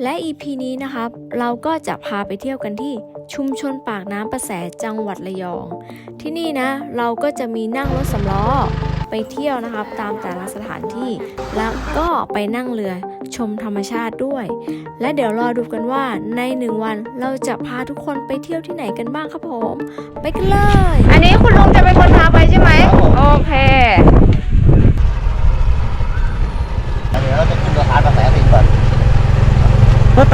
และ EP นี้นะครับ เราก็จะพาไปเที่ยวกันที่ชุมชนปากน้ำประแสจังหวัดระยอง ที่นี่นะ เราก็จะมีนั่งรถสำล้อไปเที่ยวนะครับ ตามแต่ละสถานที่ แล้วก็ไปนั่งเรือชมธรรมชาติด้วย และเดี๋ยวรอดูกันว่าในหนึ่งวันเราจะพาทุกคนไปเที่ยวที่ไหนกันบ้างครับผม ไปกันเลย อันนี้คุณลุงจะเป็นคนพาไปใช่ไหมโอเค เดี๋ยวเราจะขึ้นสะพานกระแสสิก่อน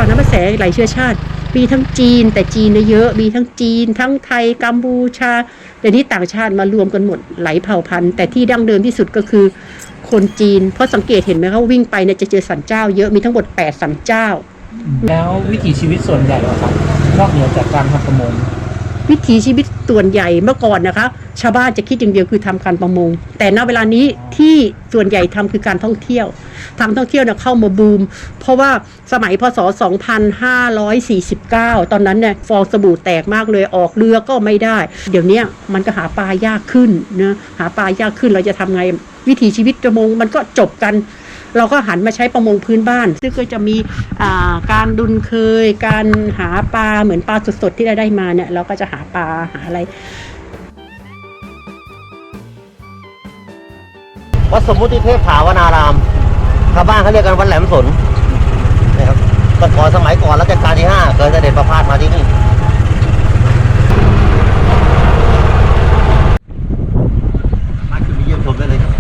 ตอนนั้นกน้ำประแสหลายเชื้อชาติ มีทั้งจีนแต่จีนเนี่ยเยอะ มีทั้งจีน ทั้งไทยกัมพูชาเดี๋ยวนี้ต่างชาติมารวมกันหมดหลายเผ่าพันธุ์แต่ที่ดั้งเดิมที่สุดก็คือคนจีน เพราะสังเกตเห็นไหมเขาวิ่งไปเนี่ยจะเจอสันเจ้า เยอะมีทั้งหมด8สันเจ้า แล้ววิถีชีวิตส่วนใหญ่อะครับนอกเหนือจากการทำประมง วิถีชีวิตส่วนใหญ่เมื่อก่อนนะคะ ชาวบ้านจะคิดอย่างเดียวคือทำการประมง แต่ณเวลานี้ที่ส่วนใหญ่ทำคือการท่องเที่ยวทางท่องเที่ยวเนี่ยเข้ามาบูม เพราะว่าสมัยพศ 2549 ตอนนั้นเนี่ยฟองสบู่แตกมากเลยออกเรือก็ไม่ได้ เดี๋ยวนี้มันก็หาปลายากขึ้นนะหาปลายากขึ้นเราจะทำไงวิถีชีวิตประมงมันก็จบกัน เราก็หันมาใช้ประมงพื้นบ้าน ซึ่งก็จะมีการดุนเคย การหาปลาเหมือนปลาสดๆที่เราได้มาเนี่ยเราก็จะหาปลาหาอะไรวัดสมมุติเทพถาวรารามชาวบ้านเขาเรียกกันวัดแหลมสนนะครับแต่ก่อนสมัยก่อนรัชกาลที่ห้าเคยเสด็จประพาสมาที่นี่ มาขึ้นไปเยี่ยมชมได้เลยครับ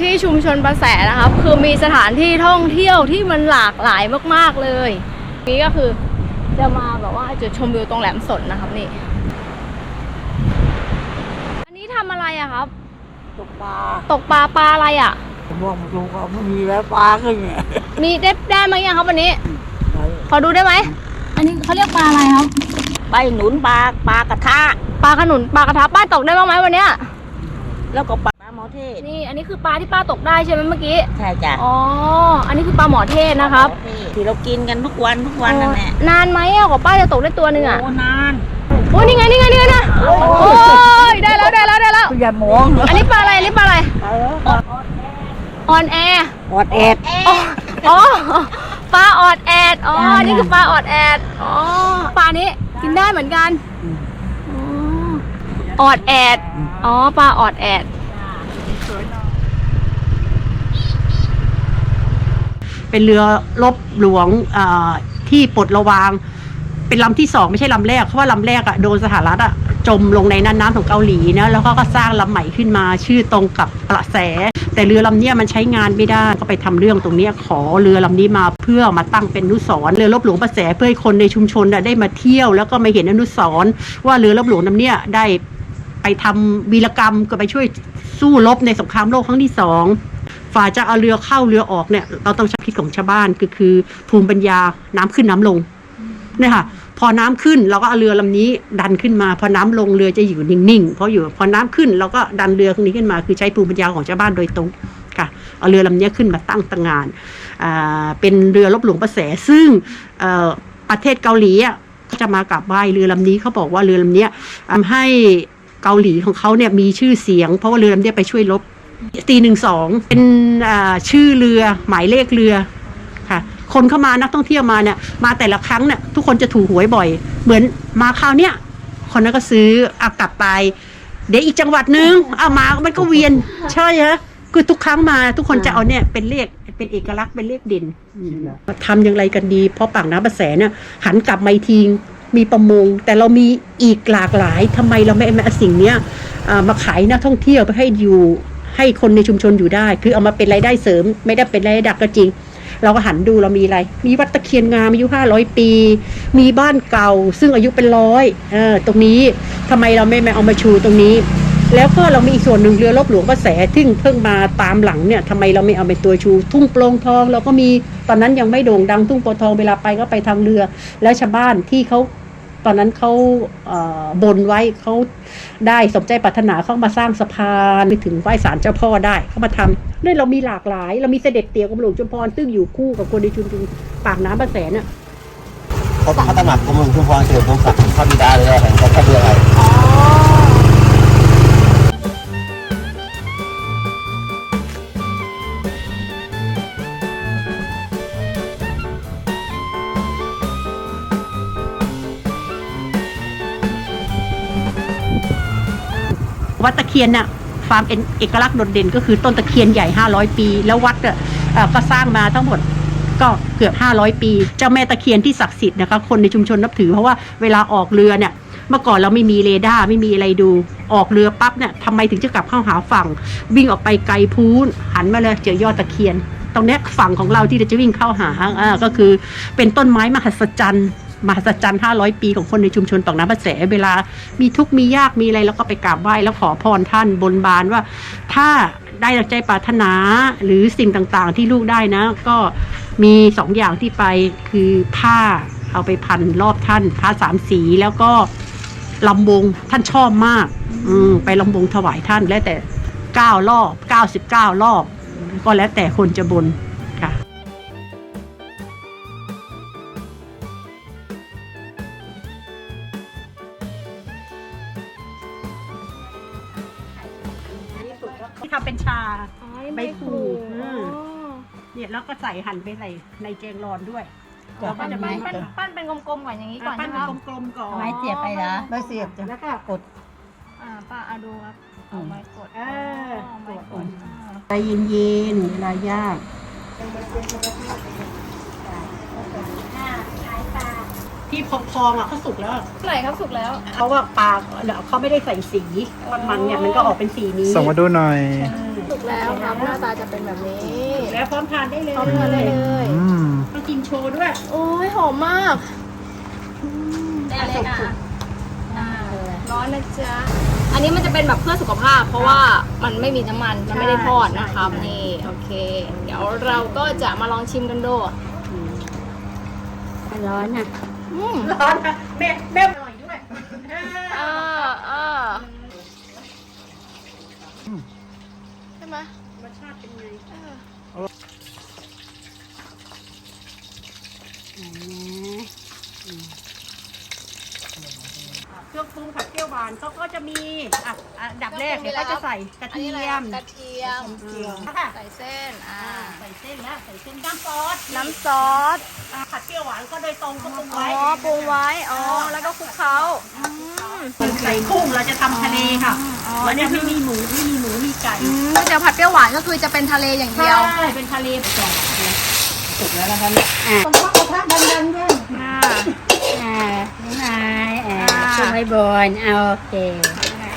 ที่ชุมชนประแสนะครับ คือมีสถานที่ท่องเที่ยวที่มันหลากหลายมาก ๆเลย นี่ก็คือจะมาแบบว่าจุดชมวิวตรงแหลมสนนะครับนี่ อันนี้ทำอะไรอะครับ ตกปลาตกปลาปลาอะไรอะผมมองดูก็ไม่มีแล้วปลาขึ้นไงมีได้ได้ไหมยังครับวันนี้ ขอดูได้ไหม อันนี้เขาเรียกปลาอะไรครับ ไปหนุนปลาปลากระทะ ปลาขนุนปลากระทะป้าตกได้บ้างไหมวันเนี้ยแล้วก็ปลาหมอ เทศนี่อันนี้คือปลาที่ป้าตกได้ใช่ไหมเมื่อกี้ ใช่จ้ะอ๋อ อันนี้คือปลาหมอเทศนะครับหมอเทศที่เรากินกันทุกวันทุกวันนั่นแหละนานไหมอะกว่าป้าจะตกได้ตัวหนึ่งอะโอ้นานโอ้ยนี่ไงนี่ไงนี่ไงนะโอ้ยได้แล้วได้แล้วได้แล้วอย่ามองอันนี้ปลาอะไรอันนี้ปลาอะไรออนแอร์อดแอดอ๋ออ๋อปลาออดแอดอ๋ออันนี่คือปลาออดแอดอ๋อปลานี้กินได้เหมือนกันอ๋อออดแอดอ๋อปลาออดแอด เป็นเรือรบหลวงที่ปลดระวาง เป็นลำที่สองไม่ใช่ลำแรกเพราะว่าลำแรกอะโดนสหรัฐอะจมลงในน่านน้ำของเกาหลีนะแล้วเขาก็สร้างลำใหม่ขึ้นมาชื่อตรงกับประแส แต่เรือลำนี้มันใช้งานไม่ได้ก็ไปทำเรื่องตรงนี้ขอเรือลำนี้มาเพื่อมาตั้งเป็นอนุสร์เรือรบหลวงประแสเพื่อให้คนในชุมชนได้มาเที่ยว แล้วก็มาเห็นอนุสร์ว่าเรือรบหลวงลำนี้ได้ไปทำวีรกรรมก็ไปช่วยสู้รบในสงครามโลกครั้งที่สอง ฝ่าจะเอาเรือเข้าเรือออกเนี่ย เราต้องใช้พิษของชาวบ้านก็คือภูมิปัญญาน้ำขึ้นน้ำลงเนี่ยค่ะพอน้ำขึ้นเราก็เอาเรือลำนี้ดันขึ้นมา พอน้ำลงเรือจะอยู่นิ่งๆเพราะอยู่พอน้ำขึ้นเราก็ดันเรือตรงนี้ขึ้นมา คือใช้ภูมิปัญญาของชาวบ้านโดยตรงค่ะเอาเรือลำนี้ขึ้นมาตั้งตั้งงานอ่าเป็นเรือรบหลวงประแสซึ่งประเทศเกาหลีอะจะมากราบไหว้เรือลำนี้เขาบอกว่าเรือลำเนี้ยทำให้เกาหลีของเขาเนี่ยมีชื่อเสียง เพราะว่าเรือลำเนี้ยไปช่วยรบ ตีหนึ่งสองเป็นชื่อเรือหมายเลขเรือค่ะคนเข้ามานักท่องเที่ยวมาเนี่ยมาแต่ละครั้งเนี่ยทุกคนจะถูกหวยบ่อย เหมือนมาคราวเนี้ยคนนั้นก็ซื้อเอากลับไป เดี๋ยวอีกจังหวัดนึงเอามามันก็เวียนใช่ฮะคือทุกครั้งมาทุกคนจะเอาเนี่ยเป็นเลขเป็นเอกลักษณ์เป็นเลขเด่นทำอย่างไรกันดีเพราะปากน้ำประแสเนี่ยหันกลับมาอีกทีมีประมง แต่เรามีอีกหลากหลายทำไมเราไม่เอาสิ่งเนี้ยมาขายนักท่องเที่ยวไปให้อยู่ ให้คนในชุมชนอยู่ได้ คือเอามาเป็นรายได้เสริม ไม่ได้เป็นรายได้ดักก็จริง เราก็หันดูเรามีอะไร มีวัดตะเคียนงามอายุห้าร้อยปี มีบ้านเก่า ซึ่งอายุเป็นร้อยเออตรงนี้ทำไมเราไม่มาเอามาชูตรงนี้ แล้วก็เรามีอีกส่วนหนึ่งเรือรบหลวงพระแสซึ่งเพิ่งมาตามหลังเนี่ยทำไมเราไม่เอาเป็นตัวชู ทุ่งโปร่งทอง เราก็มีตอนนั้นยังไม่โด่งดังทุ่งโปร่งทองเวลาไปก็ไปทางเรือ แล้วชาวบ้านที่เขา อนนั้นเขาเอ่อบนไว้เขาได้สมใจปรารถนาเข้ามาสร้างสะพานไปถึงไหว้ศาลเจ้าพ่อได้เขามาทำเนี่ยเรามีหลากหลาย เรามีเสด็จเตี่ยวกับหลวงชุมพรซึ่งอยู่คู่กับคนในชุมชนปากน้ำประแสน่ะเขาพระตำหนักกรมหลวงชุมพรเฉลิมพงศักดิ์พระบิดาเลยแห่งกองทัพเรือไทย วัดตะเคียนน่ะความเป็นเอกลักษณ์โดดเด่นก็คือต้นตะเคียนใหญ่ 500 ปี แล้ววัดก็สร้างมาทั้งหมดก็เกือบ 500 ปี เจ้าแม่ตะเคียนที่ศักดิ์สิทธิ์นะคะคนในชุมชนนับถือเพราะว่าเวลาออกเรือเนี่ยเมื่อก่อนเราไม่มีเรดาร์ไม่มีอะไรดูออกเรือปั๊บเนี่ยทำไมถึงจะกลับเข้าหาฝั่ง วิ่งออกไปไกลพูนหันมาเลยเจอยอดตะเคียน ตรงนี้ฝั่งของเราที่จะวิ่งเข้าหาก็คือเป็นต้นไม้มหัศจรรย์ มหัศจรรย์500 ปีของคนในชุมชนปากน้ำประแสเวลามีทุกข์มียากมีอะไรแล้วก็ไปกราบไหว้แล้วขอพรท่านบนบานว่า ถ้าได้ดังใจปรารถนาหรือสิ่งต่างๆ ที่ลูกได้นะ ก็มีสองอย่างที่ไปคือผ้าเอาไปพันรอบท่านผ้าสามสีแล้วก็ลำวงท่านชอบมาก อืมไปลำวงถวายท่านแล้วแต่เก้ารอบเก้าสิบเก้ารอบ ก็แล้วแต่คนจะบน ส่หั่นไปใส่ในแกงร้อนด้วยเราก็ปั้นจะมีปั้นปั้นเป็นกลมๆก่อนอย่างนี้ก่อนปั้ใช่นไหมเป็นครับกลมๆก่อนไม้เสียบไปเหรอไม่เสียบจ้ะแล้วก็กดอ่าป้าเอาดูครับเอาไม้กดเออไม้กดอ่าใจเย็นๆเวลาย่างที่พองๆอะเขาสุกแล้วเท่าไหร่ครับสุกแล้วเขาว่าปลาเขาไม่ได้ใส่สีทอดมันเนี่ยมันก็ออกเป็นสีนี้ส่งมาดูหน่อย สุกแล้วครับหน้าตาจะเป็นแบบนี้แล้วพร้อมทานได้เลยพร้อมทานได้เลยอืมต้องกินโชว์ด้วย โอ้ยหอมมากได้เลยนะอ่าร้อนนะจ๊ะอันนี้มันจะเป็นแบบเพื่อสุขภาพ เพราะว่ามันไม่มีน้ำมันมันไม่ได้ทอดนะครับนี่โอเค เดี๋ยวเราก็จะมาลองชิมกันดูร้อนอะอืมร้อนอะแม่แม่ ไหมรสชาติเป็นไงเออเครื่องปรุงผัดเปรี้ยวหวานเขาก็จะมีอะอะอันดับแรกเนี่ยก็จะใส่กระอันเทีนี้อะไรยอะมกระเทียม ค่ะใส่เส้น อ่า ใส่เส้นแล้วใส่เส้นน้ำซอสน้ำซอสอะผัดเปรี้ยวหวานก็โดยตรงก็ปรุงอ๋อไว้ปรุงไว้ อ๋อ แล้วก็คลุกเคล้าอืม ใส่กุ้งเราจะทำทะเลค่ะ อ๋อวันนี้ไม่มีหมูไม่มีหมูมีไก่อืมก๋วยเตี๋ยวผัดเปรี้ยวหวานก็คือจะเป็นทะเลอย่างเดียวใช่เป็นทะเลแก่สุกแล้วนะคะเนี่ยต้องพักกระทะดันๆด้วยอ่าอ่าน้องนายอ่าอ่าช่วยบอลเอาโอเค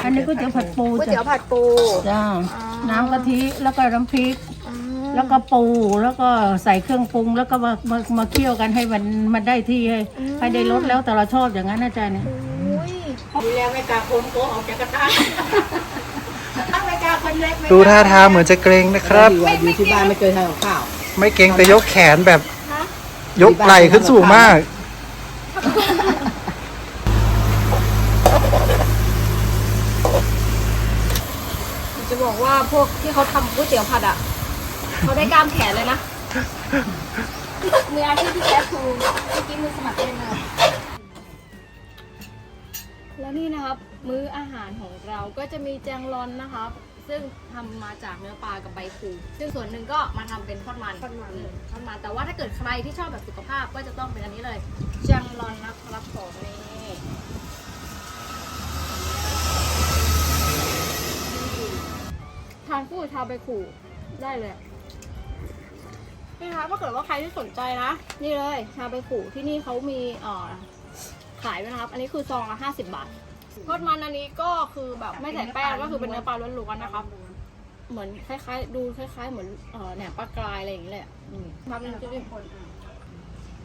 อันนี้ก๋วยเตี๋ยวผัดปูก๋วยเตี๋ยวผัดปูจ้าอ๋อน้ำกะทิแล้วก็น้ำพริกอืมแล้วก็ปูแล้วก็ใส่เครื่องปรุง แล้วก็มามามาเคี่ยวกันให้มันมันได้ที่ให้ให้ได้รสแล้วแต่เราชอบอย่างนั้นนะจ๊ะเนี่ยอุ้ย ดีแล้วไม่กล้าโอนโกออกจากกระทะถ้าไม่กล้าคนเล็กไม่ดูท่าทางเหมือนจะเกรงนะครับอยู่ที่บ้านไม่เคยทำกับข้าวไม่เกรงแต่ยกแขนแบบยกไหล่ขึ้นสูงมากจะบอกว่าพวกที่เขาทำก๋วยเตี๋ยวผัดอะเขาได้กล้ามแขนเลยนะมืออาชีพที่แท้ทรู นี่นะครับ มื้ออาหารของเราก็จะมีแจงรอนนะครับ ซึ่งทำมาจากเนื้อปลากับใบคูซึ่งส่วนหนึ่งก็มาทำเป็นทอดมันทอดมันทอดมัน แต่ว่าถ้าเกิดใครที่ชอบแบบสุขภาพก็จะต้องเป็นอันนี้เลยแจงรอนนะครับผมนี่ทานคู่กับชาใบคูได้เลยนี่นะคะถ้าเกิดว่าใครที่สนใจนะ นี่เลยชาใบขู่ที่นี่เขามีเอ่อขายด้วยนะครับ อันนี้คือซองละห้าสิบบาท ทอดมันอันนี้ก็คือแบบไม่ใส่แป้งก็คือเป็นเนื้อปลาล้วนๆนะคะเหมือนคล้ายๆ ดูคล้าย ๆ เหมือนเอ่อแหนมปลากรายอะไรอย่างเงี้ยแหละอืมทำเป็นจิ้ม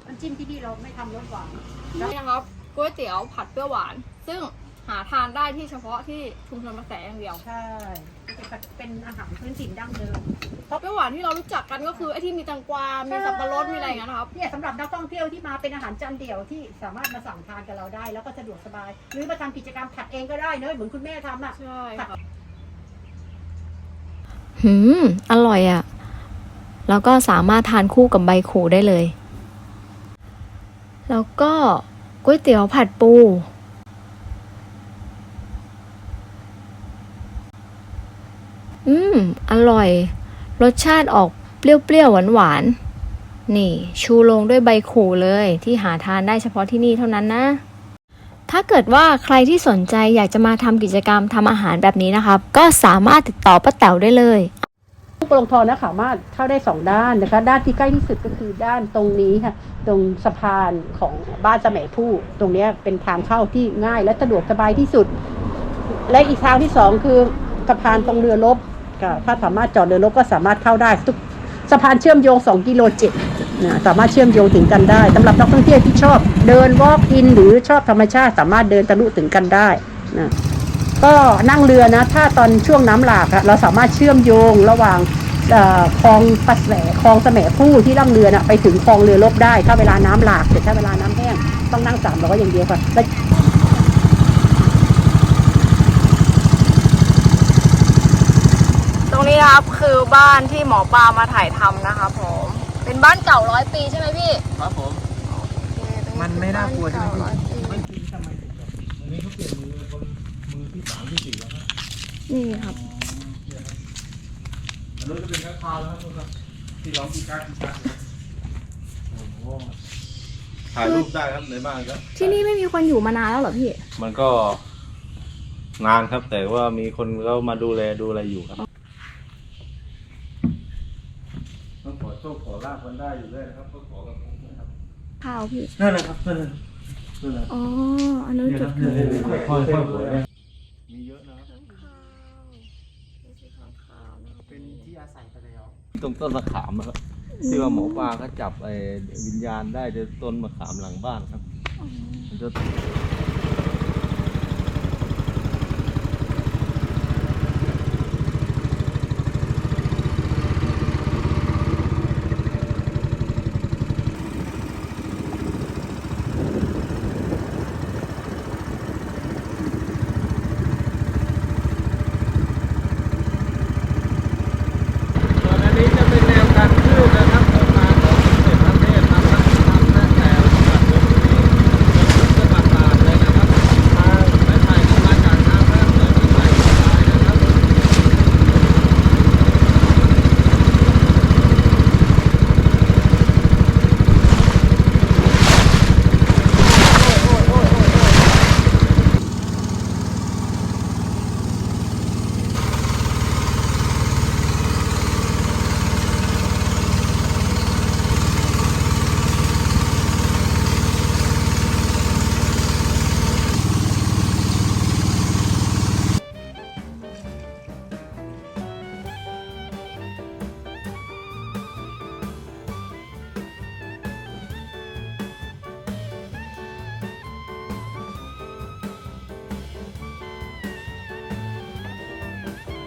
น้ำจิ้มที่นี่เราไม่ทำรสหวานนี่นะครับก๋วยเตี๋ยวผัดเปรี้ยวหวาน ซึ่งหาทานได้ที่เฉพาะที่ชุมชนมะแสอย่างเดียว ใช่ เป็นเป็นอาหารพื้นถิ่นดั้งเดิม เพราะเปรี้ยวหวานที่เรารู้จักกันก็คือไอ้ที่มีแตงกวา มีสับปะรด มีอะไรอย่างเงี้ยนะครับ เนี่ยสำหรับนักท่องเที่ยวที่มาเป็นอาหารจานเดี่ยวที่สามารถมาสั่งทานกับเราได้ แล้วก็สะดวกสบาย หรือมาทำกิจกรรมผัดเองก็ได้เนอะเหมือนคุณแม่ทำอะ ใช่ค่ะ หืม อร่อยอะ่ะ แล้วก็สามารถทานคู่กับใบขู่ได้เลย แล้วก็ก๋วยเตี๋ยวผัดปู อืม อร่อย รสชาติออกเปรี้ยวๆ หวานๆ นี่ ชูลงด้วยใบขู่เลยที่หาทานได้เฉพาะที่นี่เท่านั้นนะ ถ้าเกิดว่าใครที่สนใจอยากจะมาทำกิจกรรมทำอาหารแบบนี้นะครับ ก็สามารถติดต่อป้าแต๋วได้เลยผู้ปกครอนะสามารถเข้าได้สองด้านนะคะ ด้านที่ใกล้ที่สุดก็คือด้านตรงนี้ค่ะ ตรงสะพานของบ้านสมัยผู้ ตรงเนี้ยเป็นทางเข้าที่ง่ายและสะดวกสบายที่สุด และอีกทางที่สองคือสะพานตรงเรือรบ ก็ถ้าสามารถจอดเรือรบก็สามารถเข้าได้ทุกสะพานเชื่อมโยง 2 กิโลเจ็ดนะสามารถเชื่อมโยงถึงกันได้สำหรับนักท่องเที่ยวที่ชอบ เดินวอล์กอินหรือชอบธรรมชาติ สามารถเดินทะลุถึงกันได้นะก็นั่งเรือนะ ถ้าตอนช่วงน้ำหลากเราสามารถเชื่อมโยงระหว่างคลองปัสแสคลองแสมผู้ที่ล่องเรือนะไปถึงคลองเรือลบได้ ถ้าเวลาน้ำหลากแต่ถ้าเวลาน้ำแห้งต้องนั่งสามร้อยอย่างเดียวค่ะและ ตรงนี้นะครับคือบ้านที่หมอปลามาถ่ายทำนะคะผม เป็นบ้านเก่าร้อยปีใช่ไหมพี่ครับผมมันไม่น่ากลัวใช่ไหมพี่นี่ครับถ่ายรูปได้ครับในบ้านครับ ที่นี่ไม่มีคนอยู่มานานแล้วเหรอพี่ มันก็นานครับแต่ว่ามีคนก็มาดูแลดูอะไรอยู่ครับต้องขอโชคขอลาบกัน ได้อยู่ด้วยนะครับก็ขอกับผมนะครับข้าวพี่นั่นแหละครับนั่นแหละนั่นแหละอ๋ออันนั้นเนี่ยจุคดรับทูเนี่ยบค่อยค่อยๆหัวเนี่ยมีเยอะนะครับเป็นที่อาศัยไปแล้วตรงต้นมะขามนะครับที่ว่าหมอปลาเขาจับไอ้วิญญาณได้ในต้นมะขามหลังบ้านครับ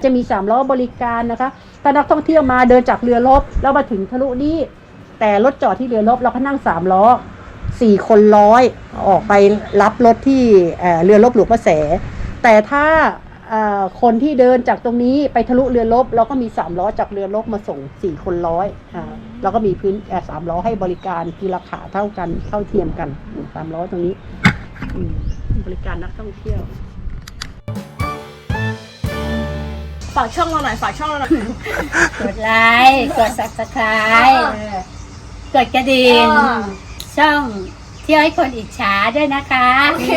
จะมีสามล้อบริการนะคะ ถ้านักท่องเที่ยวมาเดินจากเรือรบแล้วมาถึงทะลุนี่แต่รถจอดที่เรือรบเราก็นั่งสามล้อสี่คนร้อยออกไปรับรถที่เอ่อเรือรบหลวงพระแส แต่ถ้าเอ่อคนที่เดินจากตรงนี้ไปทะลุเรือรบเราก็มีสามล้อจากเรือรบมาส่งสี่คนร้อยอ่าเราก็มีพื้นสามล้อให้บริการคือราคาเท่ากันเท่าเทียมกันสามล้อตรงนี้ บริการนักท่องเที่ยวากช่องเราหน่อยฝากช่องเราหน่อย กดไลค์กด subscribe กดกระดิ่งอ่า ช่องเที่ยวให้คนอิจฉาด้วยนะคะ โอเค